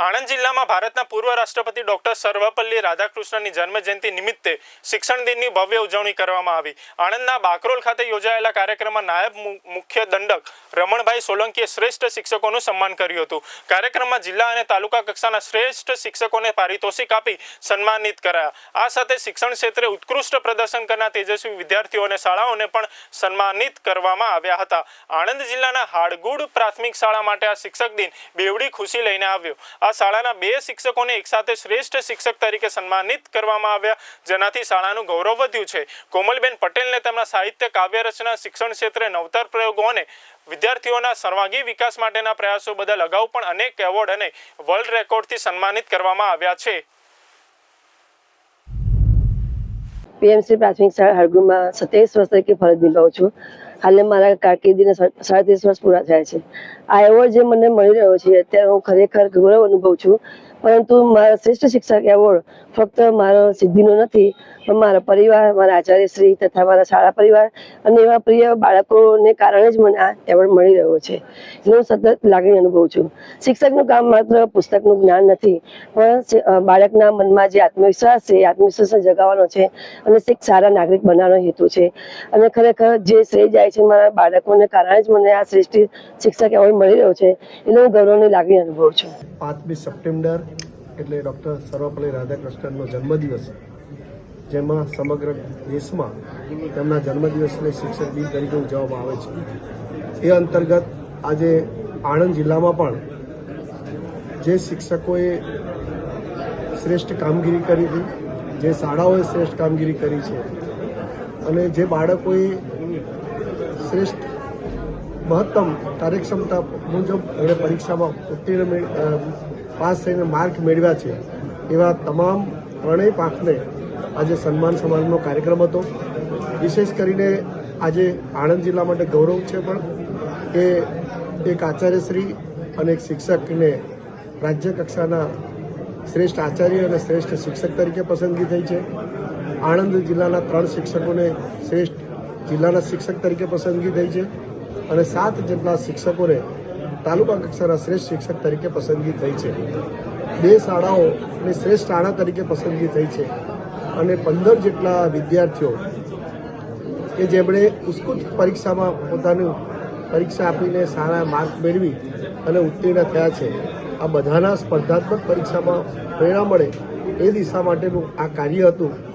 આણંદ જિલ્લામાં ભારતના પૂર્વ રાષ્ટ્રપતિ ડોક્ટર સર્વપલ્લી રાધાકૃષ્ણની જન્મજયંતિ નિમિત્તે શિક્ષણ દિનની ભવ્ય ઉજવણી કરવામાં આવી. આણંદના બાકરોલ ખાતે યોજાયેલા કાર્યક્રમમાં નાયબ મુખ્ય દંડક રમણભાઈ સોલંકીએ શ્રેષ્ઠ શિક્ષકોનું સન્માન કર્યું હતું. કાર્યક્રમમાં જિલ્લા અને તાલુકા કક્ષાના શ્રેષ્ઠ શિક્ષકોને પારિતોષિક આપી સન્માનિત કરાયા. આ સાથે શિક્ષણ ક્ષેત્રે ઉત્કૃષ્ટ પ્રદર્શન કરનાર તેજસ્વી વિદ્યાર્થીઓ અને શાળાઓને પણ સન્માનિત કરવામાં આવ્યા હતા. આણંદ જિલ્લાના હાડગુડ પ્રાથમિક શાળા માટે આ શિક્ષક દિન બેવડી ખુશી લઈને આવ્યો. આ શાળાના બે શિક્ષકોને એકસાથે શ્રેષ્ઠ શિક્ષક તરીકે સન્માનિત કરવામાં આવ્યા, જેનાથી શાળાનું ગૌરવ વધ્યું છે. કોમલબેન પટેલને તેમના સાહિત્ય, કાવ્ય, રચના, શિક્ષણ ક્ષેત્રે નવતર પ્રયોગો અને વિદ્યાર્થીઓના સર્વાંગી વિકાસ માટેના પ્રયાસો બદલ અગાઉ પણ અનેક એવોર્ડ અને વર્લ્ડ રેકોર્ડથી સન્માનિત કરવામાં આવ્યા છે. પીએમસી પ્રાથમિક શાળા હળગુમાં સત્યાવીસ વર્ષ તરીકે ફરજ નિભાવું છું. હાલે મારા કારકિર્દીને સાડત્રીસ વર્ષ પૂરા થયા છે. આ એવોર્ડ જે મને મળી રહ્યો છે, અત્યારે હું ખરેખર ગૌરવ અનુભવું છું. પરંતુ મારા શ્રેષ્ઠ શિક્ષક એવોર્ડ ફક્ત મારો સિદ્ધિનો નથી, પણ મારા પરિવાર, મારા આચાર્યશ્રી તથા મારા શાળા પરિવાર અને એવા પ્રિય બાળકોને કારણે જ મને આ એવોર્ડ મળી રહ્યો છે. એટલે હું સતત લાગણી અનુભવું છું. શિક્ષકનું કામ માત્ર પુસ્તકનું જ્ઞાન નથી, પણ બાળકના મનમાં જે આત્મવિશ્વાસ છે, એ આત્મવિશ્વાસને જગાવવાનો છે અને એક સારા નાગરિક બનાવવાનો હેતુ છે. અને ખરેખર જે શ્રેય જાય છે મારા બાળકોને કારણે જ મને આ શ્રેષ્ઠ શિક્ષક એવોર્ડ મળી રહ્યો છે. એટલે હું ગૌરવની લાગણી અનુભવું છું. પાંચમી સપ્ટેમ્બર એટલે ડૉક્ટર સર્વપલ્લી રાધાકૃષ્ણનનો જન્મદિવસ, જેમાં સમગ્ર દેશમાં તેમના જન્મદિવસને શિક્ષક દિન તરીકે ઉજવવામાં આવે છે. એ અંતર્ગત આજે આણંદ જિલ્લામાં પણ જે શિક્ષકોએ શ્રેષ્ઠ કામગીરી કરી હતી, જે શાળાઓએ શ્રેષ્ઠ કામગીરી કરી છે, અને જે બાળકોએ શ્રેષ્ઠ મહત્તમ કાર્યક્ષમતા મુજબ એણે પરીક્ષામાં ઉત્તીર્ણ પાસ થઈને માર્ક મેળવ્યા છે, એવા તમામ ત્રણેય પાંખને આજે સન્માન સમારંભનો કાર્યક્રમ હતો. વિશેષ કરીને આજે આણંદ જિલ્લા માટે ગૌરવ છે પણ કે એક આચાર્યશ્રી અને એક શિક્ષકને રાજ્ય કક્ષાના શ્રેષ્ઠ આચાર્ય અને શ્રેષ્ઠ શિક્ષક તરીકે પસંદગી થઈ છે. આણંદ જિલ્લાના ત્રણ શિક્ષકોને શ્રેષ્ઠ જિલ્લાના શિક્ષક તરીકે પસંદગી થઈ છે અને સાત જેટલા શિક્ષકોને તાલુકા કક્ષાના શ્રેષ્ઠ શિક્ષક તરીકે પસંદગી થઈ છે. બે શાળાઓની શ્રેષ્ઠ શાળા તરીકે પસંદગી થઈ છે. અને પંદર જેટલા વિદ્યાર્થીઓ કે જેમણે ઉત્કૃષ્ટ પરીક્ષામાં પોતાનું પરીક્ષા આપીને સારા માર્ક મેળવી અને ઉત્તીર્ણ થયા છે. આ બધાના સ્પર્ધાત્મક પરીક્ષામાં પ્રેરણા મળે એ દિશા માટેનું આ કાર્ય હતું.